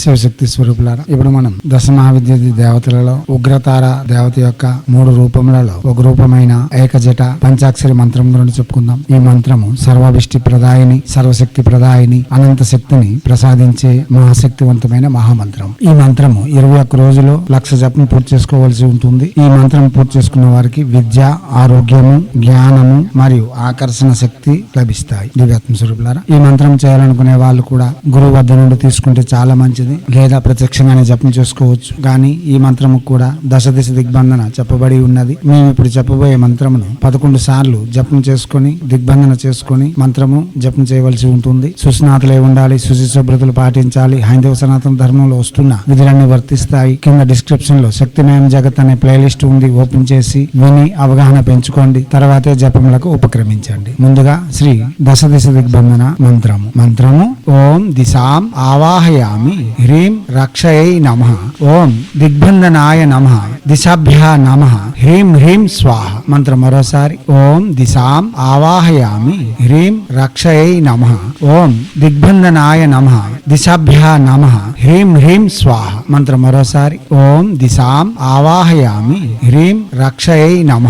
శివశక్తి స్వరూపులారా ఇప్పుడు మనం దశ మహావిద్యుత్ దేవతలలో ఉగ్రతార దేవత యొక్క మూడు రూపములలో ఒక రూపమైన ఏకజట పంచాక్షరి మంత్రం గురించి చెప్పుకుందాం. ఈ మంత్రము సర్వాభిష్టి ప్రదాయిని సర్వశక్తి ప్రదాయిని అనంత శక్తిని ప్రసాదించే మహాశక్తివంతమైన మహామంత్రం. ఈ మంత్రము ఇరవై ఒక్క రోజులో లక్ష జపం పూర్తి చేసుకోవాల్సి ఉంటుంది. ఈ మంత్రం పూర్తి చేసుకున్న వారికి విద్య ఆరోగ్యము జ్ఞానము మరియు ఆకర్షణ శక్తి లభిస్తాయి. దివ్యాత్మ స్వరూపులారా ఈ మంత్రం చేయాలనుకునే వాళ్ళు కూడా గురువు వద్ద నుండి తీసుకుంటే చాలా మంచి మంచిది. లేదా ప్రత్యక్షంగానే జపం చేసుకోవచ్చు. కానీ ఈ మంత్రము కూడా దశ దిశ దిగ్బంధన చెప్పబడి ఉన్నది. మేము ఇప్పుడు చెప్పబోయే మంత్రమును పదకొండు సార్లు జపం చేసుకొని దిగ్బంధన చేసుకొని మంత్రము జపం చేయవలసి ఉంటుంది. సుస్నాతులై ఉండాలి సుశుశుభ్రతలు పాటించాలి. హైందవ సనాతన ధర్మంలో వస్తున్న విధులన్నీ వర్తిస్తాయి. కింద డిస్క్రిప్షన్లో శక్తిమయం జగత్ అనే ప్లేలిస్ట్ ఉంది. ఓపెన్ చేసి విని అవగాహన పెంచుకోండి. తర్వాతే జపములకు ఉపక్రమించండి. ముందుగా శ్రీ దశ దిశ దిగ్బంధన మంత్రము. మంత్రము ఓం దిశాం ఆవాహయామి. హ్రీం రక్షయై నమ ఓం దిగ్బంధనాయ నమ దిశాభ్య నమ హ్రీం హ్రీం స్వాహ మంత్రం మరోసారి ఓం దిశాం ఆవాహయామి హ్రీం రక్షయై నమ ఓం దిగ్బంధనాయ నమ దిశాభ్య నమ హ్రీం హ్రీం స్వాహ మంత్రం మరోసారి ఓం దిశాం ఆవాహయామి హ్రీం రక్షయై నమ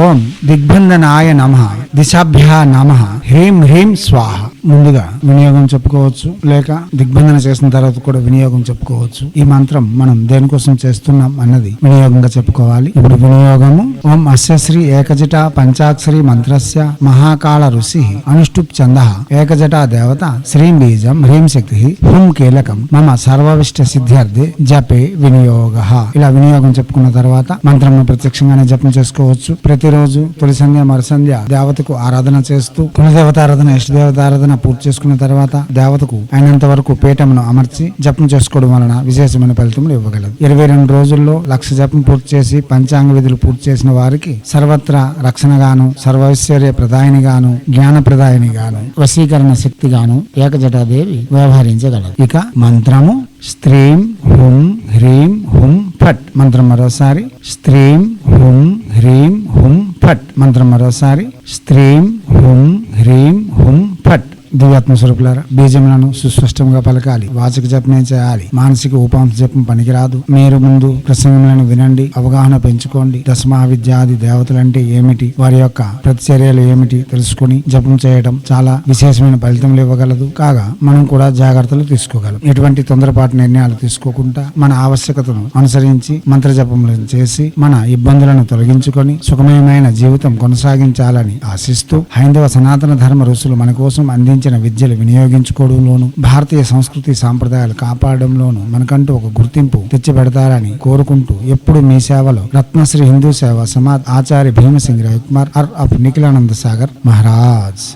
ఓం దిగ్బంధనాయ నమ దిశాభ్య నామ. హ్రీం హ్రీం స్వాహ. ముందుగా వినియోగం చెప్పుకోవచ్చు. లేక దిగ్బంధన చేసిన తర్వాత కూడా వినియోగం చెప్పుకోవచ్చు. ఈ మంత్రం మనం దేనికోసం చేస్తున్నాం అన్నది వినియోగంగా చెప్పుకోవాలి. ఇప్పుడు వినియోగము ఓం అస్య శ్రీ ఏకజట పంచాక్షరి మంత్రస్య మహాకాళ ఋషి అనుష్టుప్ చంద ఏకజట దేవత శ్రీం బీజం హ్రీం శక్తి హుం కీలకం మమ సర్వవిష్ట సిద్ధ్యర్థి జపే వినియోగ. ఇలా వినియోగం చెప్పుకున్న తర్వాత మంత్రం ప్రత్యక్షంగానే జపం చేసుకోవచ్చు. ప్రతిరోజు తొలి సంధ్య మరుసంధ్య దేవతకు ఆరాధన చేస్తూ కులదేవత ఆరాధన ఇష్టదేవత ఆరాధన పూర్తి చేసుకున్న తర్వాత దేవతకు అయినంత వరకు పీఠమును అమర్చి జపం చేసుకోవడం వలన విశేషమైన ఫలితములు ఇవ్వగలదు. ఇరవై రెండు రోజుల్లో లక్ష జపం పూర్తి చేసి పంచాంగ విధులు పూర్తి చేసిన వారికి సర్వత్రా రక్షణగాను సర్వైశ్వర్య ప్రదాయనిగాను జ్ఞాన ప్రదాయనిగాను వశీకరణ శక్తిగాను ఏకజటాదేవి వ్యవహరించగలదు. ఇక మంత్రము స్త్రీం హుం హ్రీం హుం ఫట్. మంత్రం మరోసారి స్త్రీం హుం హ్రీం హుం ఫట్. మంత్రం మరోసారి స్త్రీం హుం హ్రీం హుం ఫట్. దివ్యాత్మ స్వరూపులారా బీజములను సుస్పష్టంగా పలకాలి వాచక జపమే చేయాలి మానసిక ఉపాంశ జపం పనికిరాదు. మీరు ముందు ప్రసంగములను వినండి అవగాహన పెంచుకోండి. దశమా విద్యాది దేవతలంటే ఏమిటి వారి యొక్క ప్రతిచర్యలు ఏమిటి తెలుసుకుని జపం చేయడం చాలా విశేషమైన ఫలితములు ఇవ్వగలదు. కాగా మనం కూడా జాగ్రత్తలు తీసుకోగలం. ఎటువంటి తొందరపాటు నిర్ణయాలు తీసుకోకుండా మన ఆవశ్యకతను అనుసరించి మంత్ర జపములను చేసి మన ఇబ్బందులను తొలగించుకొని సుఖమయమైన జీవితం కొనసాగించాలని ఆశిస్తూ హైందవ సనాతన ధర్మ ఋషులు మన కోసం అందించిన విద్యలు వినియోగించుకోవడంలోను భారతీయ సంస్కృతి సాంప్రదాయాలు కాపాడడంలోను మనకంటూ ఒక గుర్తింపు తెచ్చిపెడతారని కోరుకుంటూ ఎప్పుడు మీ సేవలో రత్నశ్రీ హిందూ సేవ సమాజ్ ఆచార్య భీమసింగ్ రవికుమార్ ఆర్ ఆఫ్ నిఖిలానంద సాగర్ మహారాజ్.